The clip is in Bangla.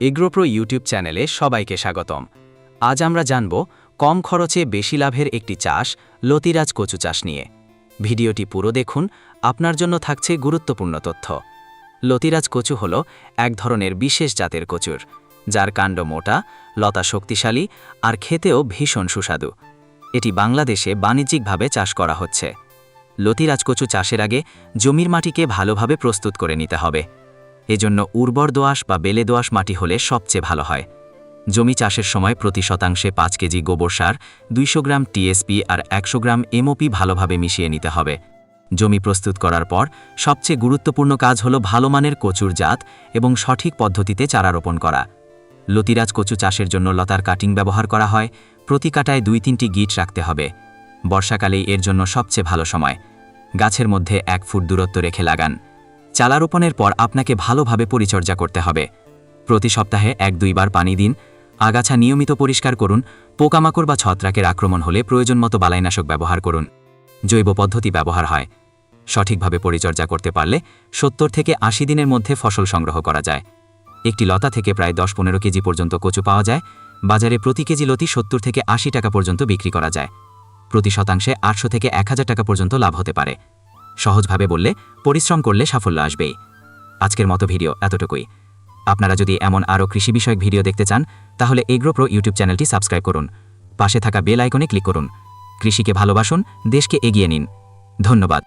এগ্রোপ্রো ইউটিউব চ্যানেলে সবাইকে স্বাগতম। আজ আমরা জানব, কম খরচে বেশি লাভের একটি চাষ, লতিরাজ কচু চাষ নিয়ে। ভিডিওটি পুরো দেখুন, আপনার জন্য থাকছে গুরুত্বপূর্ণ তথ্য। লতিরাজ কচু হল এক ধরনের বিশেষ জাতের কচুর, যার কাণ্ড মোটা, লতা শক্তিশালী, আর খেতেও ভীষণ সুস্বাদু। এটি বাংলাদেশে বাণিজ্যিকভাবে চাষ করা হচ্ছে। লতিরাজ কচু চাষের আগে জমির মাটিকে ভালোভাবে প্রস্তুত করে নিতে হবে। এজন্য উর্বর দোআঁশ বা বেলে দোআঁশ মাটি হলে সবচেয়ে ভালো হয়। জমি চাষের সময় প্রতি শতাংশে পাঁচ কেজি গোবর সার, দুইশো গ্রাম টিএসপি আর একশো গ্রাম এমওপি ভালোভাবে মিশিয়ে নিতে হবে। জমি প্রস্তুত করার পর সবচেয়ে গুরুত্বপূর্ণ কাজ হল ভালো মানের কচুর জাত এবং সঠিক পদ্ধতিতে চারা রোপণ করা। লতিরাজ কচু চাষের জন্য লতার কাটিং ব্যবহার করা হয়, প্রতি কাটায় দুই তিনটি গিট রাখতে হবে। বর্ষাকালেই এর জন্য সবচেয়ে ভালো সময়। গাছের মধ্যে এক ফুট দূরত্ব রেখে লাগান। চালা রোপণের পর আপনাকে ভালোভাবে পরিচর্যা করতে হবে। প্রতি সপ্তাহে এক দুইবার পানি দিন, আগাছা নিয়মিত পরিষ্কার করুন, পোকামাকড় বা ছত্রাকের আক্রমণ হলে প্রয়োজন মতো বালাইনাশক ব্যবহার করুন। জৈব পদ্ধতি ব্যবহার হয়। সঠিকভাবে পরিচর্যা করতে পারলে সত্তর থেকে আশি দিনের মধ্যে ফসল সংগ্রহ করা যায়। একটি লতা থেকে প্রায় দশ পনেরো কেজি পর্যন্ত কচু পাওয়া যায়। বাজারে প্রতি কেজি লতি সত্তর থেকে আশি টাকা পর্যন্ত বিক্রি করা যায়। প্রতি শতাংশে আটশো থেকে এক হাজার টাকা পর্যন্ত লাভ হতে পারে। সহজভাবে বললে, পরিশ্রম করলে সাফল্য আসবেই আজকের মতো ভিডিও এতটুকুই। আপনারা যদি এমন আরও কৃষি বিষয়ক ভিডিও দেখতে চান, তাহলে এগ্রো প্রো ইউটিউব চ্যানেলটি সাবস্ক্রাইব করুন। পাশে থাকা বেল আইকনে ক্লিক করুন। কৃষিকে ভালোবাসুন, দেশকে এগিয়ে নিন। ধন্যবাদ।